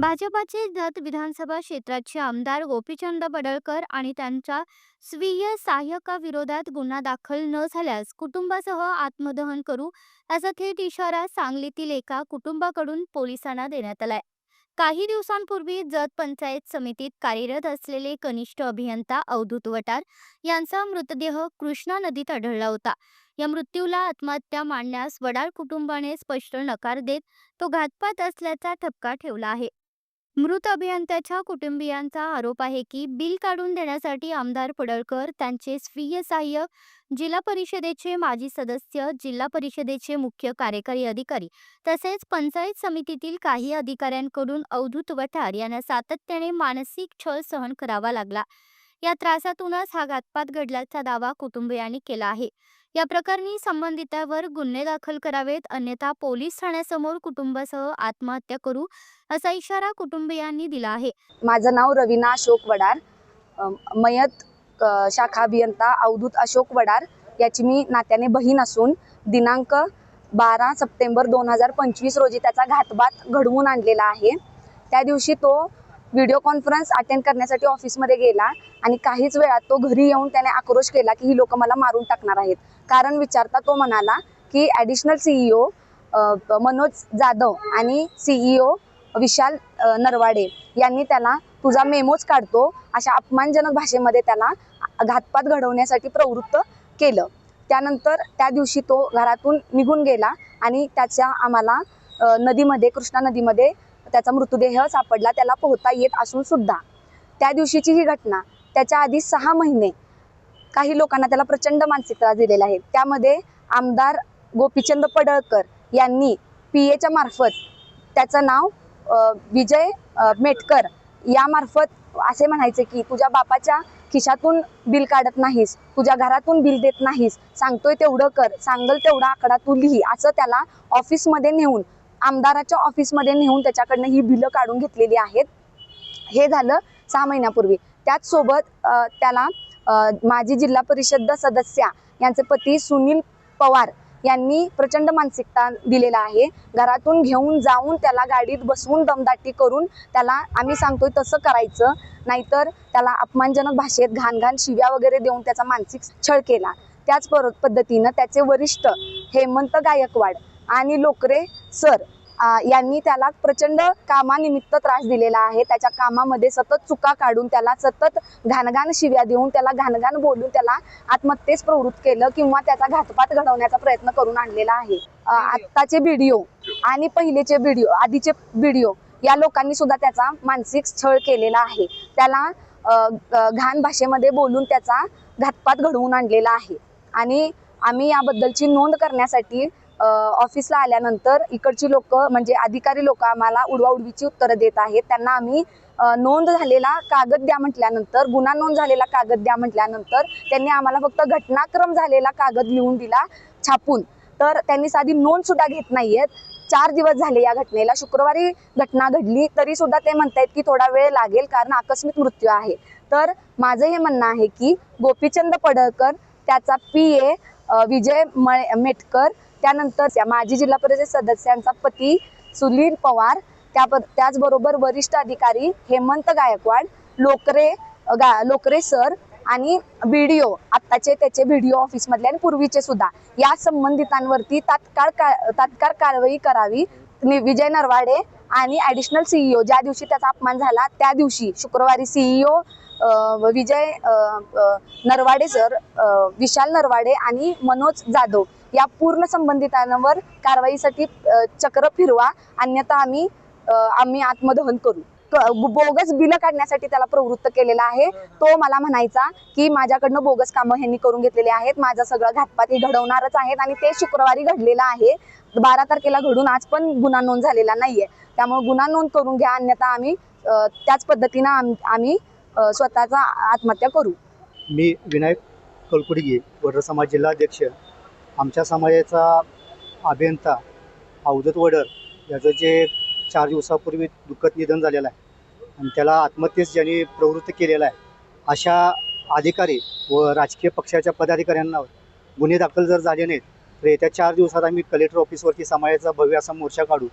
भाजपाचे जत विधानसभा क्षेत्राचे आमदार गोपीचंद बडळकर आणि त्यांच्या स्वीय सहाय्यकाविरोधात गुन्हा दाखल न झाल्यास कुटुंबासह आत्मदहन करू असा थेट इशारा सांगलीतील एका कुटुंबाकडून पोलिसांना देण्यात आलाय. काही दिवसांपूर्वी जत पंचायत समितीत कार्यरत असलेले कनिष्ठ अभियंता अवधूत वटार यांचा मृतदेह कृष्णा नदीत आढळला होता. या मृत्यूला आत्महत्या मांडण्यास वडार कुटुंबाने स्पष्ट नकार देत तो घातपात असल्याचा ठपका ठेवला आहे. मृत अभियंत्याच्या कुटुंबियांचा आरोप आहे की बिल काढून देण्यासाठी आमदार पडळकर त्यांचे स्वीय सहाय्यक जिल्हा परिषदेचे माजी सदस्य जिल्हा परिषदेचे मुख्य कार्यकारी अधिकारी तसेच पंचायत समितीतील काही अधिकाऱ्यांकडून अवधूत वठार यांना सातत्याने मानसिक छळ सहन करावा लागला. या त्रासातूनच हा घातपात घडल्याचा दावा कुटुंबियांनी केला आहे. या प्रकरणी संबंधितावर गुन्हे दाखल करावेत अन्यथा पोलीस ठाण्यासमोर कुटुंबासह आत्महत्या करू असा इशारा कुटुंबियांनी दिला आहे. माझं नाव रवीना अशोक वडार मयत शाखा अभियंता अवधूत अशोक वडार याची मी नात्याने बहीण असून दिनांक बारा सप्टेंबर दोन हजार पंचवीस रोजी त्याचा घातपात घडवून आणलेला आहे. त्या दिवशी तो व्हिडिओ कॉन्फरन्स अटेंड करण्यासाठी ऑफिसमध्ये गेला आणि काहीच वेळात तो घरी येऊन त्याने आक्रोश केला की ही लोक मला मारून टाकणार आहेत. कारण विचारता तो म्हणाला की ॲडिशनल सीईओ मनोज जाधव आणि सीईओ विशाल नरवाडे यांनी त्याला तुझा मेमोच काढतो अशा अपमानजनक भाषेमध्ये त्याला घातपात घडवण्यासाठी प्रवृत्त केलं. त्यानंतर त्या दिवशी तो घरातून निघून गेला आणि त्याच्या आम्हाला नदीमध्ये कृष्णा नदीमध्ये त्याचा मृतदेह सापडला त्याला पोहता येत असून सुद्धा. त्या दिवशीची ही घटना त्याच्या आधी सहा महिने काही लोकांना त्याला प्रचंड मानसिक त्रास दिलेला आहे. त्यामध्ये आमदार गोपीचंद पडळकर यांनी पी एच्या मार्फत त्याचं नाव विजय मेटकर यामार्फत असे म्हणायचे की तुझ्या बापाच्या खिशातून बिल काढत नाहीस तुझ्या घरातून बिल देत नाहीस सांगतोय तेवढं कर सांगल तेवढा आकडा तू लिही असं त्याला ऑफिसमध्ये नेऊन आमदाराच्या ऑफिसमध्ये नेऊन त्याच्याकडनं ही बिलं काढून घेतलेली आहेत. हे झालं सहा महिन्यापूर्वी. त्याचसोबत त्याला माजी जिल्हा परिषद सदस्या यांचे पती सुनील पवार यांनी प्रचंड मानसिकता दिलेला आहे. घरातून घेऊन जाऊन त्याला गाडीत बसवून दमदाटी करून त्याला आम्ही सांगतोय तसं करायचं. नाहीतर त्याला अपमानजनक भाषेत घाण घाण शिव्या वगैरे देऊन त्याचा मानसिक छळ केला. त्याच पर पद्धतीनं त्याचे वरिष्ठ हेमंत गायकवाड आणि लोकरे सर यांनी त्याला प्रचंड कामानिमित्त त्रास दिलेला आहे. त्याच्या कामामध्ये सतत चुका काढून त्याला सतत घाणघाण शिव्या देऊन त्याला घाणघाण बोलून त्याला आत्महत्येस प्रवृत्त केलं किंवा त्याचा घातपात घडवण्याचा प्रयत्न करून आणलेला आहे. आत्ताचे व्हिडिओ आणि पहिलेचे व्हिडिओ आधीचे व्हिडिओ या लोकांनी सुद्धा त्याचा मानसिक छळ केलेला आहे. त्याला घाण भाषेमध्ये बोलून त्याचा घातपात घडवून आणलेला आहे. आणि आम्ही याबद्दलची नोंद करण्यासाठी ऑफिसला आल्यानंतर इकडची लोक म्हणजे अधिकारी लोक आम्हाला उडवाउडवीची उत्तरं देत आहेत. त्यांना आम्ही नोंद झालेला कागद द्या म्हटल्यानंतर गुन्हा नोंद झालेला कागद द्या म्हटल्यानंतर त्यांनी आम्हाला फक्त घटनाक्रम झालेला कागद लिहून दिला छापून. तर त्यांनी साधी नोंद सुद्धा घेत नाहीयेत. चार दिवस झाले या घटनेला. शुक्रवारी घटना घडली तरी सुद्धा ते म्हणतायत की थोडा वेळ लागेल कारण आकस्मिक मृत्यू आहे. तर माझं हे म्हणणं आहे की गोपीचंद पडळकर त्याचा पी ए विजय मळे मेटकर त्यानंतर त्या माजी जिल्हा परिषद सदस्यांचा पती सुनील पवार त्या त्याचबरोबर वरिष्ठ अधिकारी हेमंत गायकवाड लोकरे गा लोकरे सर आणि व्हिडिओ आत्ताचे त्याचे व्हिडिओ ऑफिसमधले आणि पूर्वीचे सुद्धा. या संबंधितांवरती तात्काळ का तात्काळ कारवाई करावी. विजय नरवाडे आणि ॲडिशनल सीईओ ज्या दिवशी त्याचा अपमान झाला त्या दिवशी शुक्रवारी सीईओ विजय नरवाडे सर विशाल नरवाडे आणि मनोज जाधव या पूर्ण संबंधितांवर कारवाईसाठी चक्र फिरवा अन्यथा आम्ही आम्ही आत्मदहन करू. क- बोगस बिलं काढण्यासाठी त्याला प्रवृत्त केलेला आहे. तो मला म्हणायचा की माझ्याकडनं बोगस कामं ह्यांनी करून घेतलेले आहेत. माझं सगळं घातपात हे घडवणारच आहेत आणि ते शुक्रवारी घडलेलं आहे. बारा तारखेला घडून आज पण गुन्हा नोंद झालेला नाहीये. त्यामुळे गुन्हा नोंद करून घ्या. अन्यथा आम्ही त्याच पद्धतीनं आम- आम्ही स्वतःचा आत्महत्या करू. मी विनायक कलकुडगी वडर समाज जिल्हाध्यक्ष. आमच्या समाजाचा अभियंता अवधत वडर याचं जे चार दिवसापूर्वी दुःखद निधन झालेलं आहे आणि त्याला आत्महत्येस ज्यांनी प्रवृत्त केलेला आहे अशा अधिकारी व राजकीय पक्षाच्या पदाधिकाऱ्यांना गुन्हे दाखल जर झाले नाहीत तर येत्या चार दिवसात आम्ही कलेक्टर ऑफिसवरती समाजाचा भव्य असा मोर्चा काढू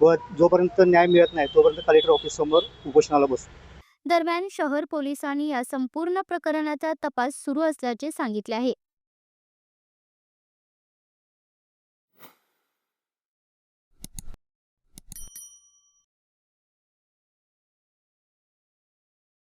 व जोपर्यंत न्याय मिळत नाही तोपर्यंत कलेक्टर ऑफिससमोर उपोषणाला बसू. दरम्यान शहर पोलिसांनी या संपूर्ण प्रकरणाचा तपास सुरू असल्याचे सांगितले आहे.